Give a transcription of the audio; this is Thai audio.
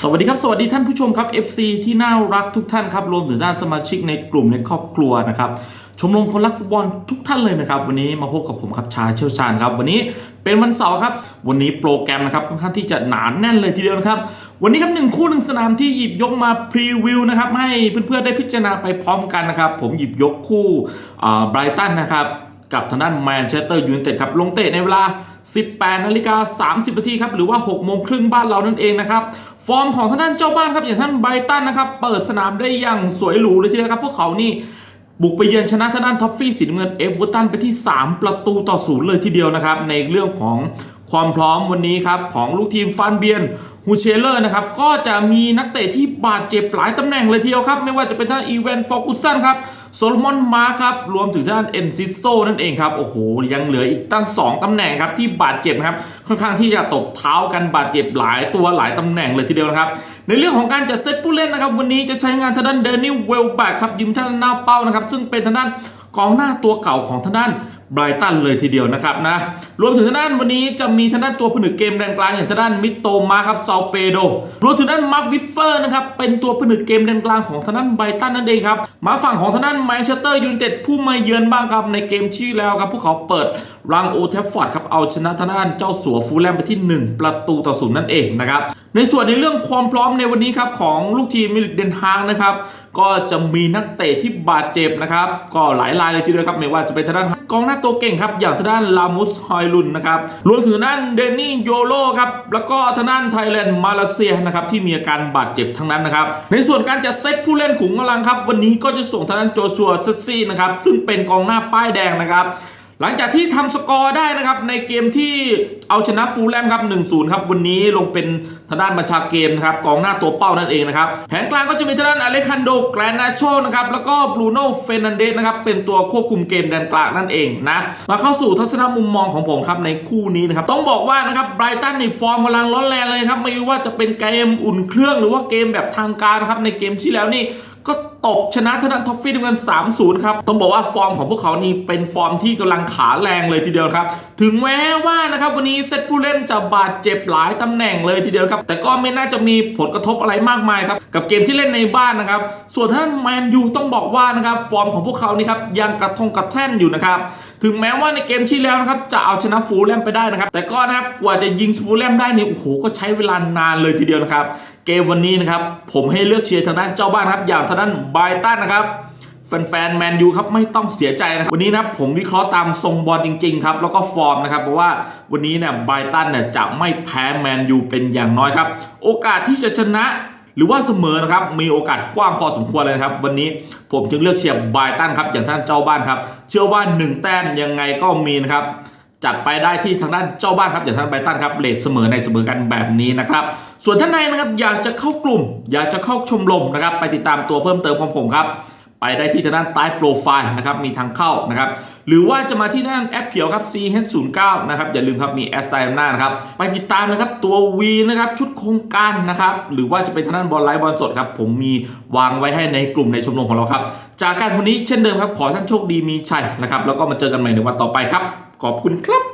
สวัสดีครับ สวัสดีท่านผู้ชมครับ FC ที่น่ารักทุกท่านครับรวมถึงด้านสมาชิกในกลุ่มในครอบครัวนะครับชมรมคนรักฟุตบอลทุกท่านเลยนะครับวันนี้มาพบกับผมครับชาเชี่ยวชาญครับ วันนี้เป็นวันเสาร์ครับ วันนี้โปรแกรมนะครับค่อนข้างที่จะหนาแน่นเลยทีเดียวนะครับวันนี้ครับหนึ่งคู่หนึ่งสนามที่หยิบยกมาพรีวิวนะครับให้เพื่อนๆได้พิจารณาไปพร้อมกันนะครับผมหยิบยกคู่ไบรตันนะครับ กับทางด้านแมนเชสเตอร์ยูไนเต็ดครับลงเตะในเวลา 18นาฬิกา30นาทีครับหรือว่า6โมงครึ่งบ้านเรานั่นเองนะครับฟอร์มของทางด้านเจ้าบ้านครับอย่างท่านไบตันนะครับเปิดสนามได้อย่างสวยหรูเลยทีเดียวครับพวกเขานี่บุกไปเยือนชนะทางด้านท็อฟฟี่สีน้ำเงินเอฟเวอร์ตันไปที่ 3 ประตูต่อศูนย์เลยทีเดียวนะครับในเรื่องของ ความพร้อมวันนี้ครับของลูกทีมฟันเบียนฮูเชเลอร์นะครับก็จะมีนักเตะที่บาดเจ็บหลายตำแหน่งเลยทีเดียวครับ ไม่ว่าจะเป็นท่านอีเวนฟอกุสันครับโซโลมอนมาครับ รวมถึงท่านเอ็นซิโซนั่นเองครับ โอ้โห ยังเหลืออีกตั้ง 2 ตำแหน่งครับ ที่บาดเจ็บครับ ค่อนข้างที่จะตบเท้ากันบาดเจ็บหลายตัวหลายตำแหน่งเลยทีเดียวนะครับ ในเรื่องของการจัดเซตผู้เล่นนะครับ วันนี้จะใช้งานทางด้านเดนิเวลแบกครับยืมท่านหน้าเป้านะครับ ซึ่งเป็นทางด้านกองหน้าตัวเก่าของทางด้าน ไบรตันเลยทีเดียวนะครับนะรวมถึงทางด้านวันนี้จะมีทางด้านตัวผนึกเกมแดนกลางอย่างทางด้านมิโตมาครับซาเปโดรวมถึงด้านมาร์ควิฟเฟอร์นะครับเป็นตัวผนึกเกมแดนกลางของทางด้านไบรตันนั่นเองครับมาฝั่งของทางด้านแมนเชสเตอร์ยูไนเต็ดผู้มาเยือนบ้างครับในเกมที่แล้วครับพวกเขาเปิดรังโอเทฟฟอร์ดครับ เอาชนะทางด้านเจ้าสัวฟูลแลมไปที่ 1 ประตูต่อศูนย์นั่นเองนะครับในส่วนในเรื่องความพร้อมในวันนี้ครับของลูกทีมมิลิกเดนฮางนะครับก็จะมีนักเตะที่บาดเจ็บนะครับ ก็หลายรายเลยทีเดียวครับไม่ว่าจะเป็นทางด้านกองหน้าตัวเก่งครับ อย่างทางด้านลามุสฮอยลุนนะครับรวมถึงด้านเดนนี่โยโลครับแล้วก็ทางด้านไทยแลนด์มาเลเซียนะครับที่มีอาการบาดเจ็บทั้งนั้นนะครับในส่วนการจัดเซตผู้เล่นขุมกำลังครับ วันนี้ก็จะส่งทางด้านโจชัวเซซซี่นะครับซึ่งเป็นกองหน้าป้ายแดงนะครับ หลังจากที่ทำสกอร์ได้นะครับในเกมที่เอาชนะฟูลแลมครับ 1-0 ครับ วันนี้ลงเป็นทางด้านบัญชาเกมนะครับกองหน้าตัวเป้านั่นเองนะครับ แผนกลางก็จะมีทางด้านอเล็กซานโดแกรนาโชนะครับ แล้วก็บรูโน่เฟรนันเดสนะครับ เป็นตัวควบคุมเกมแดนกลางนั่นเองนะ มาเข้าสู่ทัศนมุมมองของผมครับในคู่นี้นะครับ ต้องบอกว่านะครับไบรตันในฟอร์มกำลังร้อนแรงเลยครับไม่ว่าจะเป็นเกมอุ่นเครื่องหรือว่าเกมแบบทางการครับในเกมที่แล้วนี่ก็ตบชนะทางด้านท็อฟฟี่ด้วยเงิน 3-0 ครับ ต้องบอกว่าฟอร์มของพวกเขานี่เป็นฟอร์มที่กำลังขาแรงเลยทีเดียวครับ ถึงแม้ว่านะครับวันนี้เซตผู้เล่นจะบาดเจ็บหลายตำแหน่งเลยทีเดียวครับ แต่ก็ไม่น่าจะมีผลกระทบอะไรมากมายครับ กับเกมที่เล่นในบ้านนะครับ ส่วนทางด้านแมนยูต้องบอกว่านะครับฟอร์มของพวกเขานี่ครับยังกระทงกระแท่นอยู่นะครับถึงแม้ว่าในเกมที่แล้วนะครับจะเอาชนะฟูลแลมไปได้นะครับแต่ก็นะครับกว่าจะยิงฟูลแลมได้เนี่ยโอ้โหก็ใช้เวลานานเลยทีเดียวนะครับเกมวันนี้นะครับผมให้เลือกเชียร์ทางด้านเจ้าบ้านครับอย่างทางด้านไบตันนะครับแฟนๆแมนยูครับไม่ต้องเสียใจนะครับวันนี้นะผมวิเคราะห์ตามทรงบอลจริงๆครับแล้วก็ฟอร์มนะครับเพราะว่าวันนี้เนี่ยไบตันเนี่ยจะไม่แพ้แมนยูเป็นอย่างน้อยครับ โอกาสที่จะชนะหรือว่าเสมอนะครับมีโอกาสกว้างพอสมควรเลยนะครับ วันนี้ผมจึงเลือกเชียร์ไบตันครับอย่างท่านเจ้าบ้านครับ เชื่อว่าหนึ่งแต้มยังไงก็มีนะครับ จัดไปได้ที่ทางด้านเจ้าบ้านครับอย่างท่านไบตันครับเลทเสมอในเสมอกันแบบนี้นะครับ ส่วนท่านใดนะครับอยากจะเข้ากลุ่ม อยากจะเข้าชมรมนะครับ ไปติดตามตัวเพิ่มเติมของผมครับ ไปได้ที่ทางด้านใต้โปรไฟล์นะครับมีทางเข้านะครับ หรือว่าจะมาที่ด้านแอปเขียวครับ CH09 นะครับอย่าลืมครับมีแอสไซน์หน้านะครับไปติดตามนะครับตัว V นะครับชุดโครงการนะครับหรือว่าจะเป็นทางด้านบอลไลฟ์บอลสดครับผมมีวางไว้ให้ในกลุ่มในชมรมของเราครับ จากการวันนี้เช่นเดิมครับขอท่านโชคดีมีชัยนะครับแล้วก็มาเจอกันใหม่ในวันต่อไปครับ ขอบคุณครับ